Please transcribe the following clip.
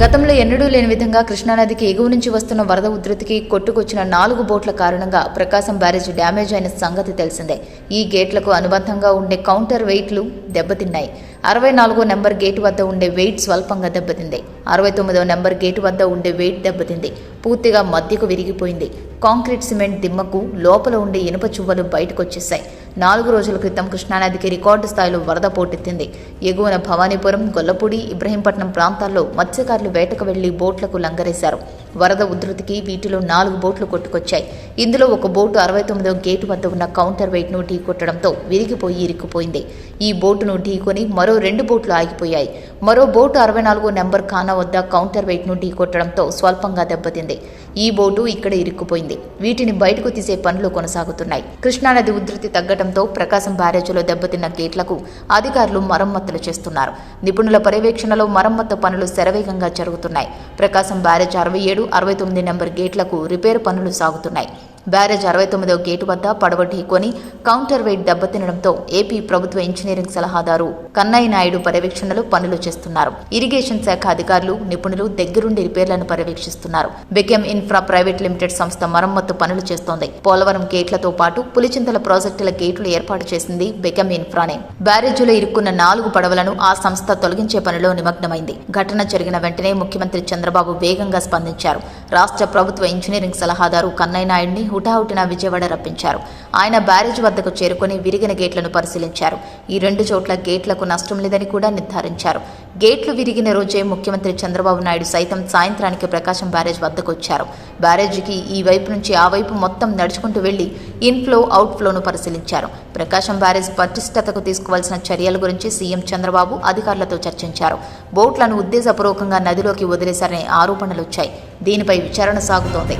గతంలో ఎన్నడూ లేని విధంగా కృష్ణానదికి ఎగువ నుంచి వస్తున్న వరద ఉధృతికి కొట్టుకొచ్చిన నాలుగు బోట్ల కారణంగా ప్రకాశం బ్యారేజ్ డ్యామేజ్ అయిన సంగతి తెలిసిందే. ఈ గేట్లకు అనుబంధంగా ఉండే కౌంటర్ వెయిట్లు దెబ్బతిన్నాయి. అరవై నాలుగో నెంబర్ గేటు వద్ద ఉండే వెయిట్ స్వల్పంగా దెబ్బతింది. అరవై తొమ్మిదో నెంబర్ గేటు వద్ద ఉండే వెయిట్ దెబ్బతింది. పూర్తిగా మధ్యకు విరిగిపోయింది. కాంక్రీట్ సిమెంట్ దిమ్మకు లోపల ఉండే ఇనుప చువ్వలు బయటకొచ్చేసాయి నాలుగు రోజుల క్రితం కృష్ణానదికి రికార్డు స్థాయిలో వరద పోటెత్తింది. ఎగువన భవానీపురం గొల్లపూడి ఇబ్రహీంపట్నం ప్రాంతాల్లో మత్స్యకారులు వేటకు వెళ్ళి బోట్లకు లంగరేశారు. వరద ఉధృతికి వీటిలో నాలుగు బోట్లు కొట్టుకొచ్చాయి. ఇందులో ఒక బోటు అరవై తొమ్మిదో గేటు వద్ద ఉన్న కౌంటర్ వెయిట్ను ఢీ కొట్టడంతో విరిగిపోయి ఇరుక్కుపోయింది. ఈ బోటును ఢీకొని మరో రెండు బోట్లు ఆగిపోయాయి. మరో బోటు అరవై నాలుగో నెంబర్ ఖానా వద్ద కౌంటర్ వెయిట్ను ఢీకొట్టడంతో స్వల్పంగా దెబ్బతింది. ఈ బోటు ఇక్కడ ఇరుక్కుపోయింది. వీటిని బయటకు తీసే పనులు కొనసాగుతున్నాయి. కృష్ణానది ఉధృతి తగ్గడంతో ప్రకాశం బ్యారేజీలో దెబ్బతిన్న గేట్లకు అధికారులు మరమ్మతులు చేస్తున్నారు. నిపుణుల పర్యవేక్షణలో మరమ్మతు పనులు శరవేగంగా జరుగుతున్నాయి. ప్రకాశం బ్యారేజ్ అరవై ఏడు అరవై తొమ్మిది నెంబర్ గేట్లకు రిపేర్ పనులు సాగుతున్నాయి. బ్యారేజ్ అరవై తొమ్మిదో గేటు వద్ద పడవ ఢీకొని కౌంటర్ వెయిట్ దెబ్బతినడంతో ఏపీ ప్రభుత్వ ఇంజనీరింగ్ సలహాదారు కన్నయ్య నాయుడు పర్యవేక్షణలో పనులు చేస్తున్నారు. ఇరిగేషన్ శాఖ అధికారులు నిపుణులు దగ్గరుండి రిపేర్లను పర్యవేక్షిస్తున్నారు. బెకెమ్ ఇన్ఫ్రా ప్రైవేట్ లిమిటెడ్ సంస్థ మరమ్మత్తు పనులు చేస్తోంది. పోలవరం గేట్లతో పాటు పులిచింతల ప్రాజెక్టుల గేట్లు ఏర్పాటు చేసింది బెకెమ్ ఇన్ఫ్రానే. బ్యారేజీలో ఇరుక్కున్న నాలుగు పడవలను ఆ సంస్థ తొలగించే పనిలో నిమగ్నమైంది. ఘటన జరిగిన వెంటనే ముఖ్యమంత్రి చంద్రబాబు వేగంగా స్పందించారు. రాష్ట్ర ప్రభుత్వ ఇంజనీరింగ్ సలహాదారు కన్నయ్య నాయుడిని హుటాహుటిన విజయవాడ రప్పించారు. ఆయన బ్యారేజ్ వద్దకు చేరుకుని విరిగిన గేట్లను పరిశీలించారు. ఈ రెండు చోట్ల గేట్లకు నష్టం లేదని కూడా నిర్ధారించారు. గేట్లు విరిగిన రోజే ముఖ్యమంత్రి చంద్రబాబు నాయుడు సైతం సాయంత్రానికి ప్రకాశం బ్యారేజ్ వద్దకు వచ్చారు. బ్యారేజీకి ఈ వైపు నుంచి ఆ వైపు మొత్తం నడుచుకుంటూ వెళ్ళి ఇన్ఫ్లో అవుట్ఫ్లోను పరిశీలించారు. ప్రకాశం బ్యారేజ్ పటిష్టతకు తీసుకోవాల్సిన చర్యల గురించి సీఎం చంద్రబాబు అధికారులతో చర్చించారు. బోట్లను ఉద్దేశపూర్వకంగా నదిలోకి వదిలేశారనే ఆరోపణలు వచ్చాయి దీనిపై విచారణ సాగుతోంది.